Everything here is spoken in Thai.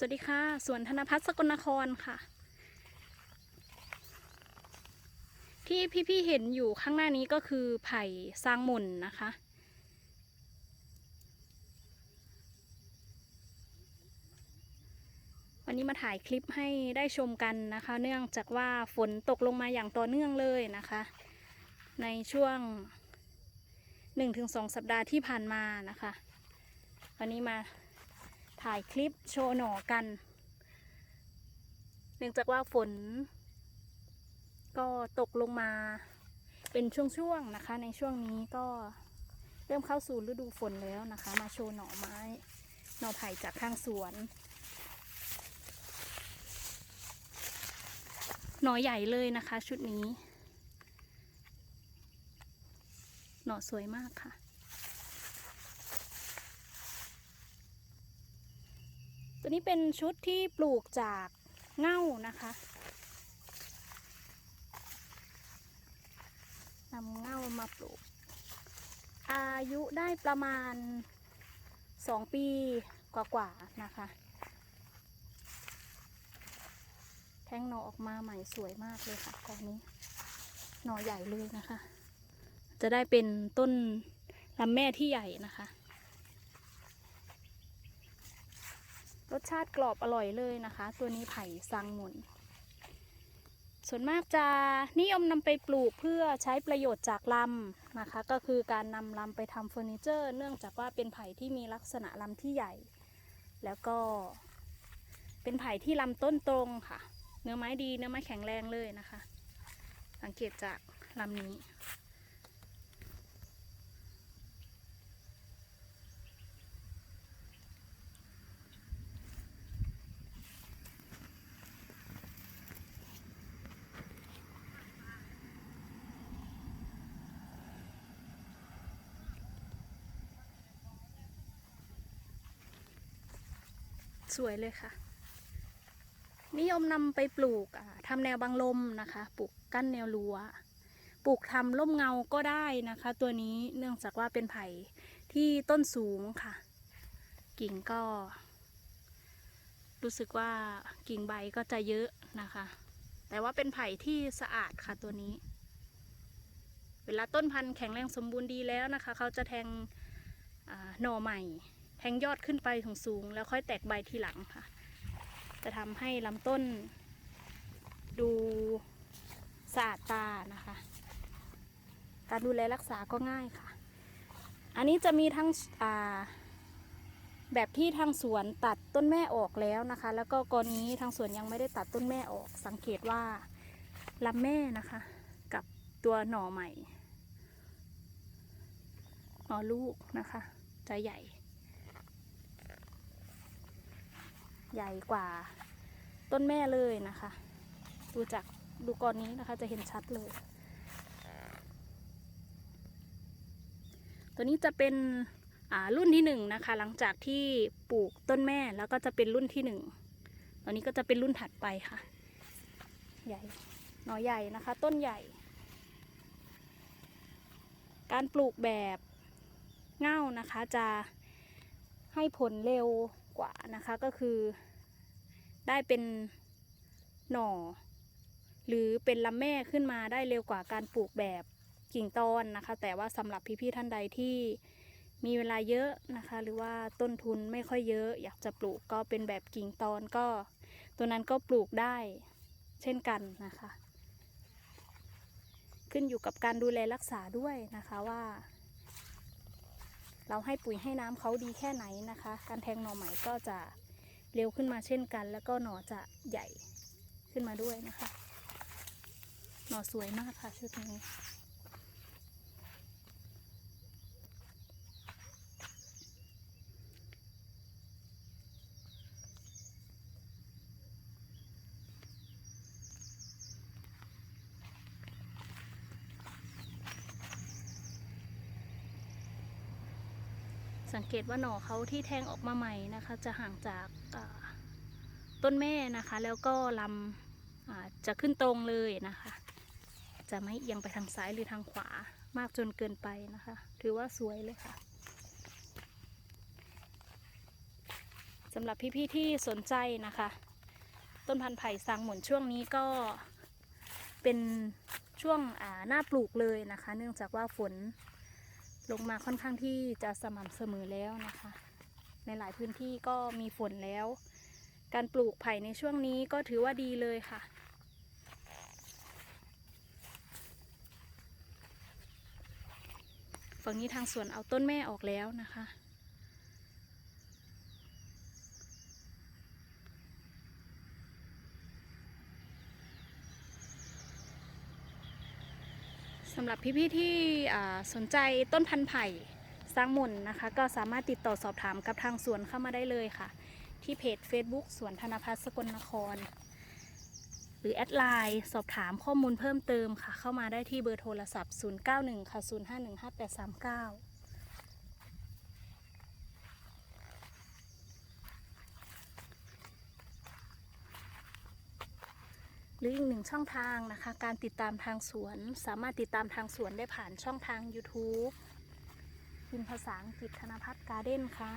สวัสดีค่ะ สวนธนพัฒน์สกลนครค่ะ ที่พี่ๆเห็นอยู่ข้างหน้านี้ก็คือไผ่สร้างมนนะคะ วันนี้มาถ่ายคลิปให้ได้ชมกันนะคะ เนื่องจากว่าฝนตกลงมาอย่างต่อเนื่องเลยนะคะ ในช่วง 1-2 สัปดาห์ที่ผ่านมานะคะ วันนี้มา ถ่ายคลิปโชว์หน่อกัน เนื่องจากว่าฝน ก็ตกลงมาเป็นช่วงๆนะคะ ในช่วงนี้ก็เริ่มเข้าสู่ฤดูฝนแล้วนะคะ มาโชว์หน่อไม้ หน่อไผ่จากข้างสวน หน่อใหญ่เลยนะคะชุดนี้ หน่อสวยมากค่ะ ตัวนี้เป็นชุดที่ปลูกจากเง่านะคะนำเง่ามาปลูก อายุได้ประมาณสองปีกว่าๆนะคะ แทงหน่อออกมาใหม่สวยมากเลยค่ะกอนนี้ หน่อใหญ่เลยนะคะ จะได้เป็นต้นลำแม่ที่ใหญ่นะคะ รสชาติกรอบอร่อยเลยนะคะ ตัวนี้ไผ่ซังหมุน ส่วนมากจะนิยมนำไปปลูกเพื่อใช้ประโยชน์จากลำนะคะ ก็คือการนำลำไปทำเฟอร์นิเจอร์ เนื่องจากว่าเป็นไผ่ที่มีลักษณะลำที่ใหญ่ แล้วก็เป็นไผ่ที่ลำต้นตรงค่ะ เนื้อไม้ดีเนื้อไม้แข็งแรงเลยนะคะ สังเกตจากลำนี้ สวยเลยค่ะ นิยมนำไปปลูกทำแนวบังลมนะคะ ปลูกกั้นแนวรั้วปลูกทำร่มเงาก็ได้นะคะ ตัวนี้เนื่องจากว่าเป็นไผ่ที่ต้นสูงค่ะ กิ่งก็ รู้สึกว่ากิ่งใบก็จะเยอะนะคะ แต่ว่าเป็นไผ่ที่สะอาดค่ะตัวนี้ เวลาต้นพันธุ์แข็งแรงสมบูรณ์ดีแล้วนะคะ เขาจะแทงหน่อใหม่ แทงยอดขึ้นไปถึงสูงแล้วค่อยแตกใบทีหลังค่ะ จะทำให้ลำต้น ดูสะอาดตานะคะ การดูแลรักษาก็ง่ายค่ะ อันนี้จะมีทั้งแบบที่ทางสวนตัดต้นแม่ออกแล้วนะคะ แล้วก็กรณีทางสวนยังไม่ได้ตัดต้นแม่ออก สังเกตว่าลำแม่นะคะ กับตัวหน่อใหม่หน่อลูกนะคะจะใหญ่ ใหญ่กว่าต้นแม่เลยนะคะ ดูจากดูกรนี้นะคะจะเห็นชัดเลย ตัวนี้จะเป็นรุ่นที่หนึ่งนะคะ หลังจากที่ปลูกต้นแม่แล้วก็จะเป็นรุ่นที่หนึ่งตอนนี้ก็จะเป็นรุ่นถัดไปค่ะ ใหญ่หน่อใหญ่นะคะ ต้นใหญ่ การปลูกแบบเง่านะคะจะให้ผลเร็ว กว่านะคะก็คือได้เป็นหน่อ หรือเป็นลำแม่ขึ้นมาได้เร็วกว่าการปลูกแบบกิ่งตอนนะคะ แต่ว่าสำหรับพี่ๆท่านใดที่มีเวลาเยอะนะคะ หรือว่าต้นทุนไม่ค่อยเยอะ อยากจะปลูกก็เป็นแบบกิ่งตอนก็ ตัวนั้นก็ปลูกได้เช่นกันนะคะ ขึ้นอยู่กับการดูแลรักษาด้วยนะคะว่า เราให้ปุ๋ยให้น้ำเขาดีแค่ไหนนะคะ การแทงหน่อใหม่ก็จะเร็วขึ้นมาเช่นกัน แล้วก็หน่อจะใหญ่ขึ้นมาด้วยนะคะ หน่อสวยมากค่ะชุดนี้ สังเกตว่าหน่อเขาที่แทงออกมาใหม่นะคะ จะห่างจากต้นแม่นะคะ แล้วก็ลำจะขึ้นตรงเลยนะคะ จะไม่เอียงไปทางซ้ายหรือทางขวามากจนเกินไปนะคะ ถือว่าสวยเลยค่ะจะำหรับพี่ๆที่สนใจนะคะ ต้นพันธุ์ไผ่ซางหมุนช่วงนี้ก็เป็นช่วงอ่าหน้าปลูกเลยนะคะ เนื่องจากว่าฝน ลงมาค่อนข้างที่จะสม่ำเสมอแล้วนะคะ ในหลายพื้นที่ก็มีฝนแล้ว การปลูกไผ่ในช่วงนี้ก็ถือว่าดีเลยค่ะ ฝั่งนี้ทางสวนเอาต้นแม่ออกแล้วนะคะ สำหรับพี่ๆที่สนใจต้นพันธุ์ไผ่สร้างมนนะคะ ก็สามารถติดต่อสอบถามกับทางสวนเข้ามาได้เลยค่ะ ที่เพจ Facebook สวนธนพัฒน์สกลนคร หรือแอดไลน์สอบถามข้อมูลเพิ่มเติมค่ะ เข้ามาได้ที่เบอร์โทรศัพท์ 091 ค่ะ 0515839 หรืออีกหนึ่งช่องทางนะคะ การติดตามทางสวน สามารถติดตามทางสวนได้ผ่านช่องทาง YouTube พิมพ์ภาษาอังกฤษธนพัฒน์การ์เด้นค่ะ